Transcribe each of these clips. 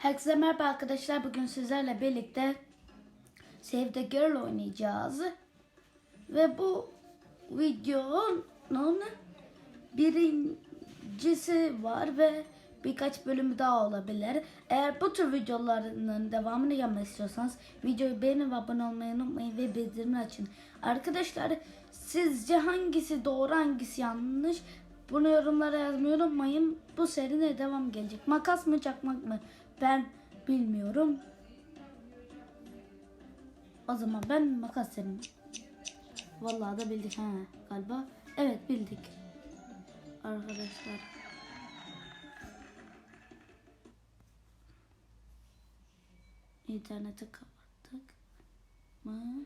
Herkese merhaba arkadaşlar. Bugün sizlerle birlikte Save the Girl oynayacağız. Ve bu videonun birincisi var ve birkaç bölümü daha olabilir. Eğer bu tür videoların devamını gelmek istiyorsanız videoyu beğenin ve abone olmayı unutmayın ve bildirimleri açın. Arkadaşlar sizce hangisi doğru hangisi yanlış? Bunu yorumlara yazmayı unutmayın. Bu serine devam gelecek. Makas mı çakmak mı? Ben bilmiyorum. O zaman ben makas derim. Vallahi da bildik ha galiba. Evet bildik. Arkadaşlar. İnterneti kapattık mı?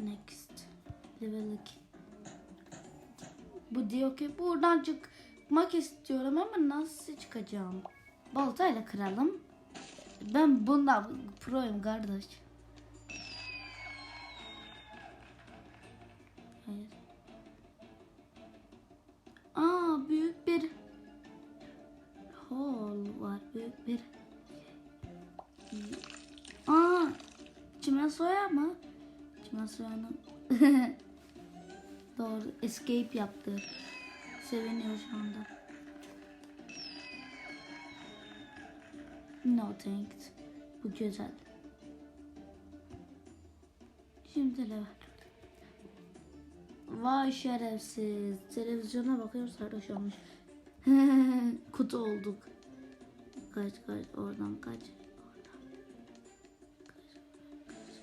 Next. Level 2. Bu diyor ki buradan çıkmak istiyorum ama nasıl çıkacağım? Baltayla kıralım. Ben bunda proyum kardeş. Hayır. Aa büyük bir hol var. Büyük bir Aa çimen soya mı? Çimen soyanın Doğru. Escape yaptı. Seviniyor şu anda. No thanks. Bu güzel. Şimdi level. Vay şerefsiz. Televizyona bakıyor sarhoş olmuş. Kutu olduk. Kaç kaç oradan kaç. Oradan. Kaç, kaç.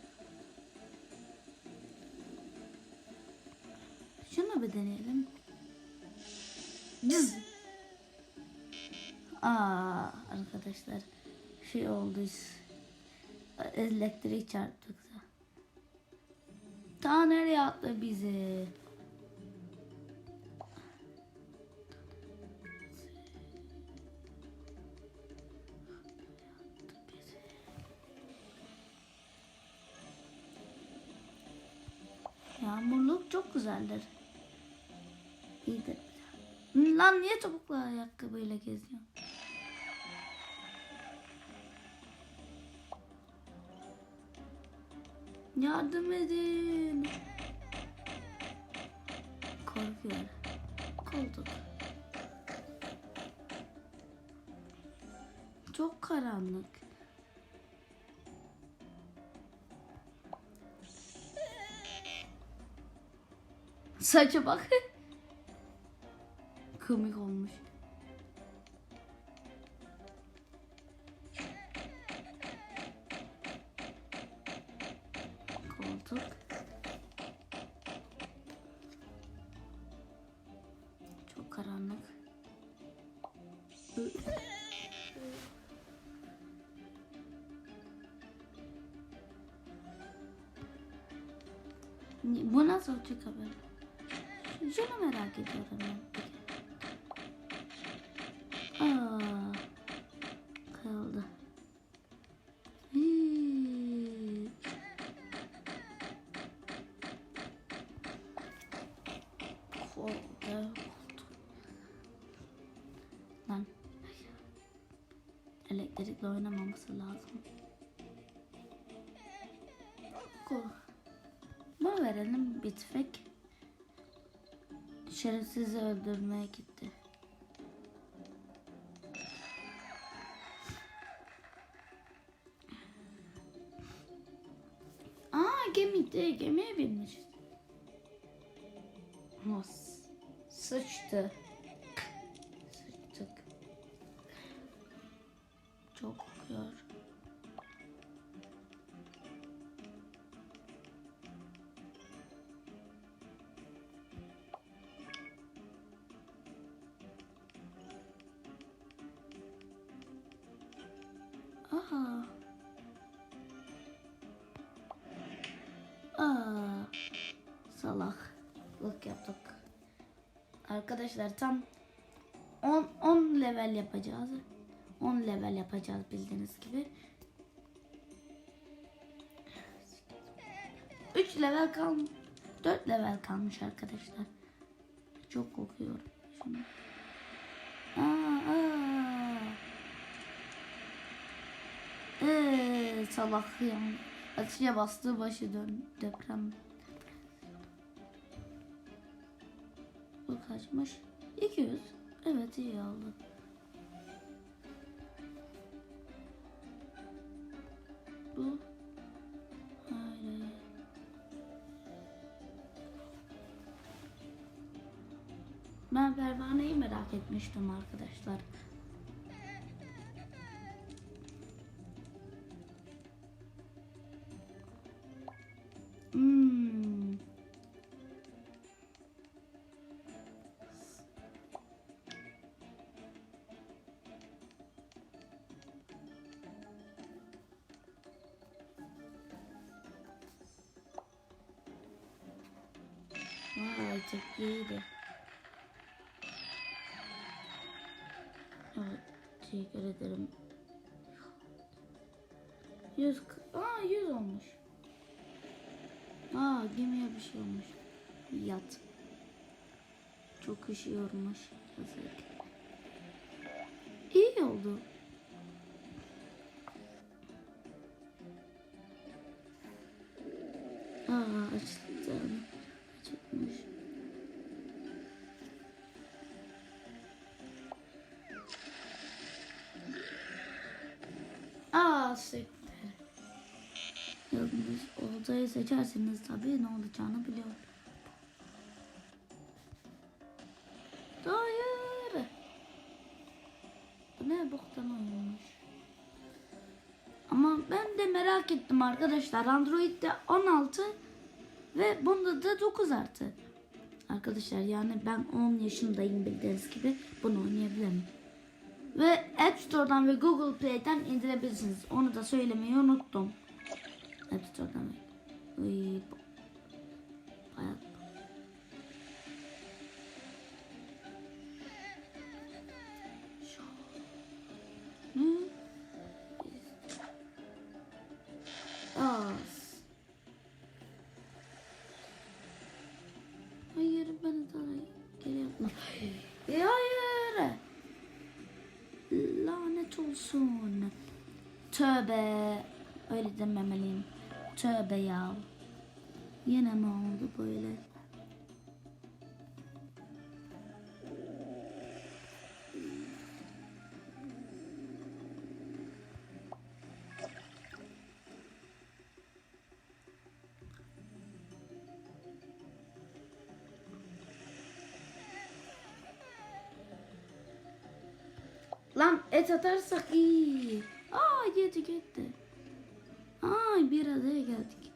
Şunu bir deneyelim. Cız. Aa arkadaşlar şey oldu. Elektrik çarptık da. Ta nereye attı bizi? Yağmurluk çok güzeldir. İyidir. Lan niye topuklu ayakkabıyla geziyorsun? Yardım edin. Korkuyor. Koltuk. Çok karanlık. Saça bak. Komik olmuş. Bu nasıl çıkabilir? Şunu merak ediyorum ben. Aa, kaldı. Hii. Kolda. Lan. Elektrikle oynamaması lazım. Ko. Bana verelim bir tüfek. Şerefsizi öldürmeye gitti. Aa gemide gemiye binmiş. Has. Sıçtı. Aha. Aa, salaklık yaptık. Arkadaşlar tam 10 10 level yapacağız. 10 level yapacağız bildiğiniz gibi. 3 level kal 4 level kalmış arkadaşlar. Çok kokuyor. Şunu. Aa, aa. Eee salak ya. Ateşe bastığı başı dön deprem. Bu kaçmış? 200. Evet iyi oldu. Bu. Hayır. Ben pervaneyi merak etmiştim arkadaşlar. Teşekkür ederim. 100, aa 100 olmuş. Aa gemiye bir şey olmuş. Yat. Çok üşüyormuş. Yazık. İyi oldu. Aa açtım. Yalnız odayı seçerseniz tabii ne olacağını biliyorum. Hayır. Bu ne boktan oyunmuş. Ama ben de merak ettim arkadaşlar. Android'de 16 ve bunda da 9 artı. Arkadaşlar yani ben 10 yaşındayım bildiğiniz gibi bunu oynayabilirim. Ve App Store'dan ve Google Play'den indirebilirsiniz. Onu da söylemeyi unuttum. App Store'dan ve... Uy, bayağı-? Az. Hayır beni daha geri yapma. E, hayır. Lanet olsun. Tövbe. Öyle dememeliyim. Tövbe ya. Yine ne oldu böyle? Lan et atarsak iyi. Aa yedik etti. Bir adaya geldik.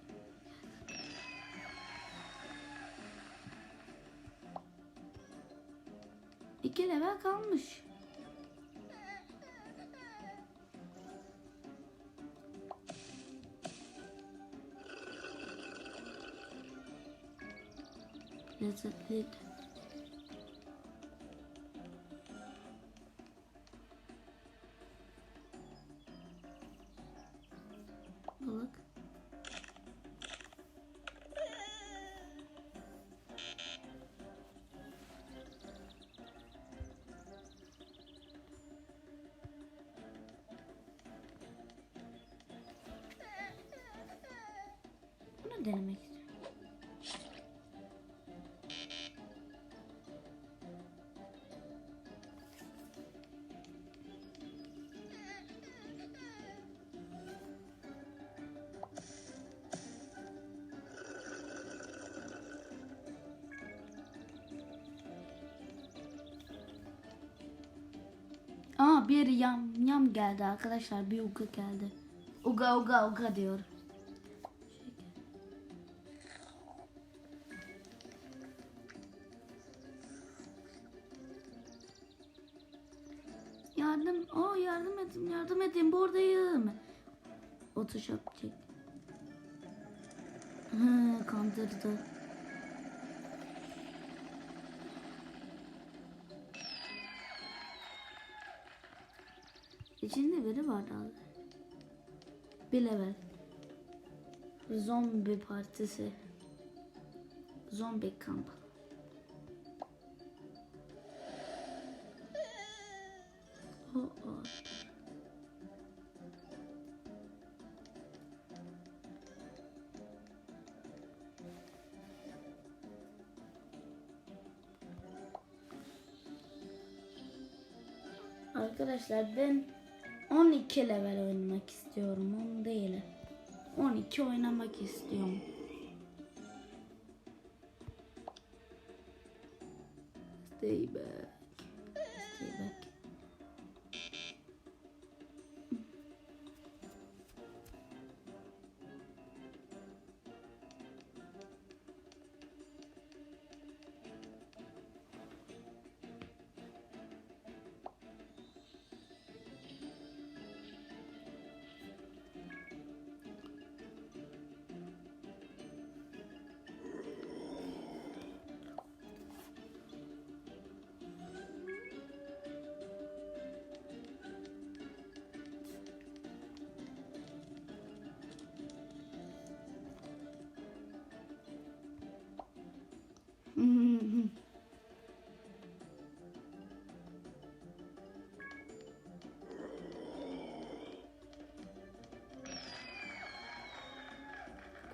İki level kalmış. Lezzetliydi. Denemek istiyorum. Aa bir yam yam geldi arkadaşlar. Bir uga geldi. Uga uga uga diyor. Yardım. Aa yardım edin. Yardım edin. Buradayım. Photoshop çek. Hı, kandırdı. İçinde biri vardı abi. Bir level. Zombi partisi. Zombi kamp. Arkadaşlar ben 12 level oynamak istiyorum. 10 değil. 12 oynamak istiyorum. Stay back.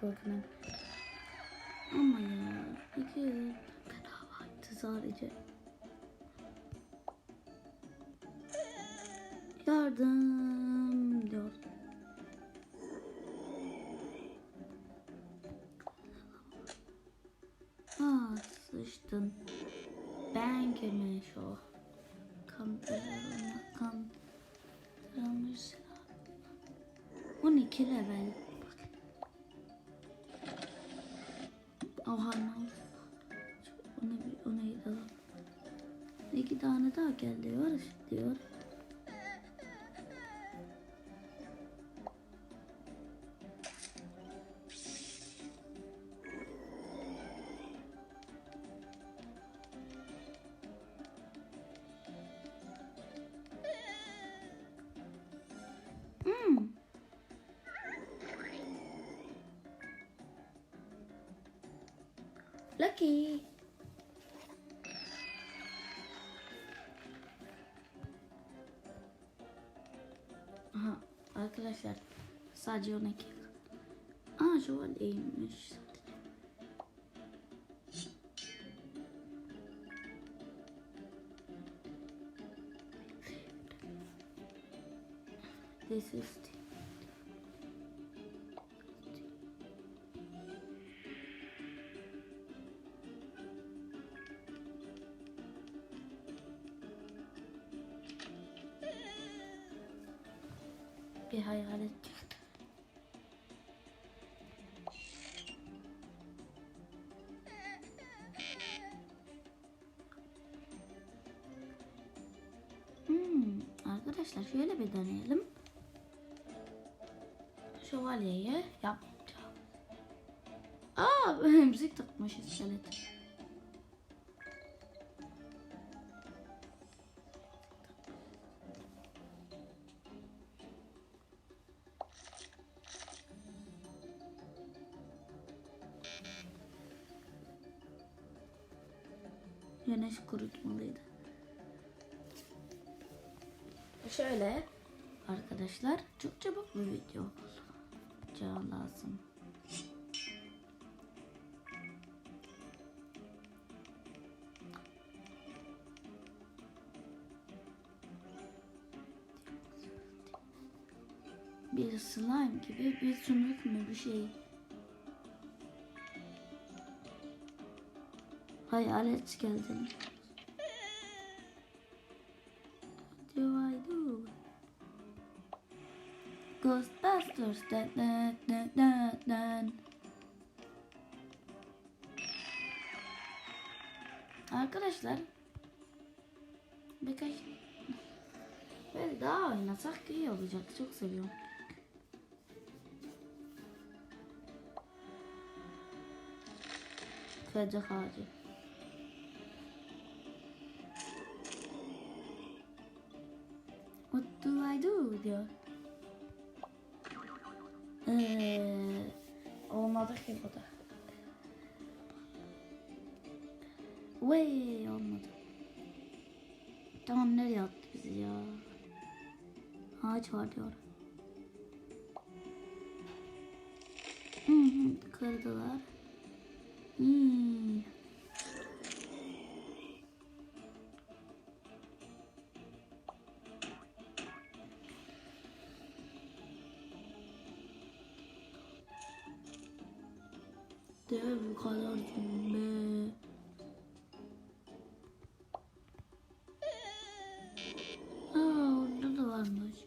Korkudan. Ama ya iki bedavaydı sadece. Yardım diyor. Ah sıçtın. Ben o. Kandırılma, kandırılmış. 12 level. Lucky. Aha arkadaşlar sadece 12. Aa şövaleymiş. This is arkadaşlar şöyle bir deneyelim. Şövalyeyi yapacağım. Aa, müzik takmış iskelet. Güneş kurutmalıydı. Şöyle arkadaşlar çok çabuk bir video olacağı lazım. Bir slime gibi bir sümük mü bir şey. Hayalet geldi. Ghostbusters. Dun, dun, dun, dun, dun. Arkadaşlar birkaç böyle daha oynasak iyi olacak. Çok seviyorum. Kıracak ağacı. What do I do diyor. Ee, olmadı ki bu da. Vay olmadı. Tamam nereye attı bizi ya? Ağaç var diyor. Hı hı, kırdılar. Hmm. Dev kadar be. Aa orada da varmış.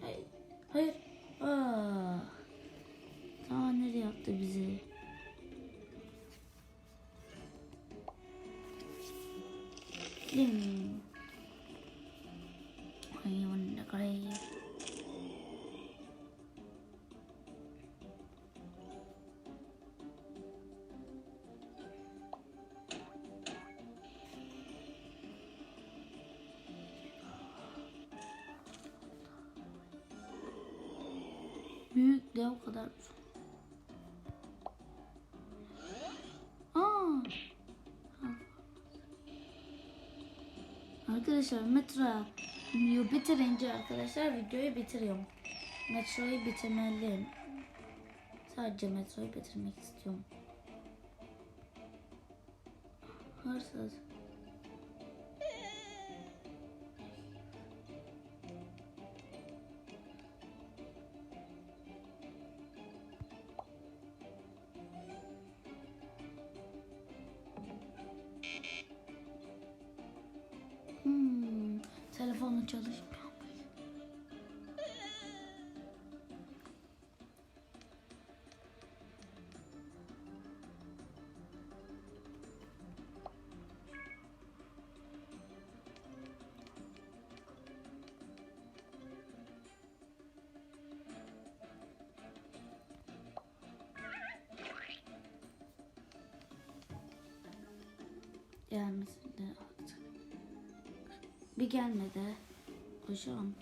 Hayır. Hayır. Aa. Tamam nereye yaptı bizi? Lim. Ayun dev kadar. Aa. Arkadaşlar metro video bitirince arkadaşlar videoyu bitiriyorum. Metroyu bitirmeliyim. Sadece metroyu bitirmek istiyorum. Hırsız. Gelmesin de artık. Bir gelmedi. Koşalım.